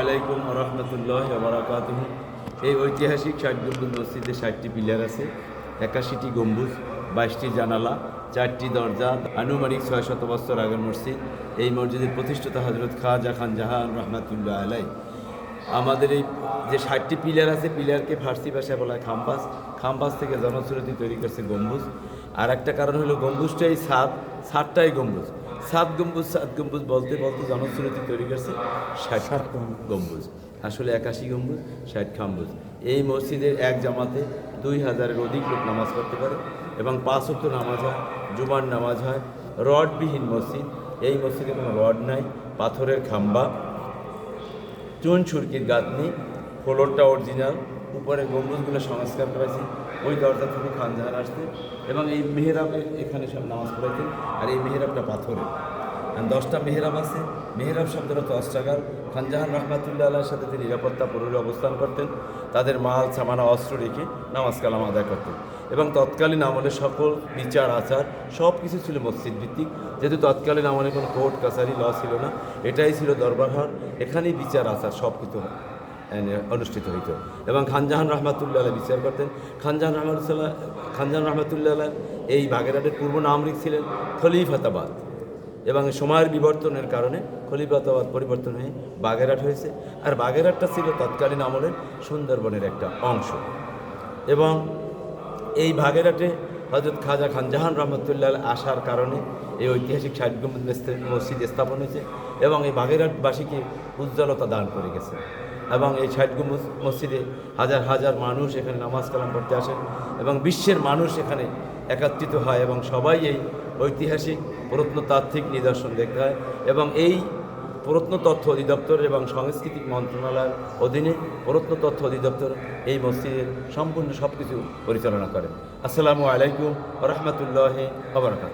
আলাইকুম রহমতুল্লাহ বারাকাত এই ঐতিহাসিক ষাট মসজিদে ষাটটি পিলার আছে, একাশিটি গম্বুজ, বাইশটি জানালা, চারটি দরজা, আনুমানিক ছয় শত বছর আগের মসজিদ। এই মসজিদের প্রতিষ্ঠাতা হজরত খাজা খান জাহান রহমাতুল্লাহ আলাই আমাদের এই যে ষাটটি পিলার আছে পিলারকে ফার্সি ভাষায় বলা হয় খাম্পাস। খাম্পাস থেকে জনশ্রুতি তৈরি করছে গম্বুজ। আর একটা কারণ হলো গম্বুজটাই সাত সাতটাই গম্বুজ। সাত গম্বুজ সাত গম্বুজ বলতে বলতে জনশ্রুতি তৈরি করছে ষাট গম্বুজ। আসলে একাশি গম্বুজ ষাট খাম্বুজ। এই মসজিদের এক জামাতে দুই হাজারের অধিক লোক নামাজ পড়তে পারে এবং পাঁচ অক্ট নামাজ হয় জুমার নামাজ হয়। রডবিহীন মসজিদ। এই মসজিদে কোনো রড নাই পাথরের খাম্বা। চুন ছুরকির গাঁথনি, ফ্লোরটা অরিজিনাল উপরে গম্বুজগুলো সংস্কার করেছি, ওই দরজা থেকে খানজাহান আসতে এবং এই মেহরাবে এখানে সব নামাজ পড়াইতেন আর এই মেহরাবটা পাথরের দশটা মেহরাব আছে, মেহরাব শব্দটা তো অস্ত্রাগার। খানজাহান রহমাতুল্লাহ আল্লাহর সাথে তিনি নিরাপত্তা পরিবারে অবস্থান করতেন, তাদের মাল, সামানা, অস্ত্র রেখে নামাজ কালাম আদায় করতেন। এবং তৎকালীন আমলে সকল বিচার, আচার সব কিছু ছিল মসজিদ ভিত্তিক যেহেতু তৎকালীন আমলে কোনো কোর্ট, কাছারি, ল ছিল না, এটাই ছিল দরবার হল এখানেই বিচার, আচার সব কিছু অনুষ্ঠিত হইত। এবং খানজাহান রহমাতুল্লাহ বিচার করতেন। খানজাহান রহমাতুল্লাহ খানজাহান রহমাতুল্লাহ এই বাগেরহাটের পূর্ব নাম রেখেছিলেন খলিফাতাবাদ। এবং সময়ের বিবর্তনের কারণে খলিফাতাবাদ পরিবর্তন হয়ে বাগেরহাট হয়েছে। আর বাগেরহাটটা ছিল তৎকালীন আমলের সুন্দরবনের একটা অংশ। এবং এই ভাগেরাটে হজরত খাজা খান জাহান রহমতুল্লাহ আসার কারণে এই ঐতিহাসিক ষাট গম্বুজ মসজিদ- স্থাপন হয়েছে এবং এই বাগেরহাটবাসীকে উজ্জ্বলতা দান করে গেছে। এবং এই গম্বুজ মসজিদে হাজার হাজার মানুষ এখানে নামাজ কালাম পড়তে আসেন এবং বিশ্বের মানুষ এখানে একত্রিত হয় এবং সবাই এই ঐতিহাসিক প্রত্নতাত্ত্বিক নিদর্শন দেখতে হয়। এবং এই প্রত্নতত্ত্ব অধিদপ্তর এবং সাংস্কৃতিক মন্ত্রণালয়ের অধীনে প্রত্নতথ্য অধিদপ্তর এই মসজিদের সম্পূর্ণ সব কিছু পরিচালনা করে। আসসালামু আলাইকুম রহমতুল্লাহ আবরকাত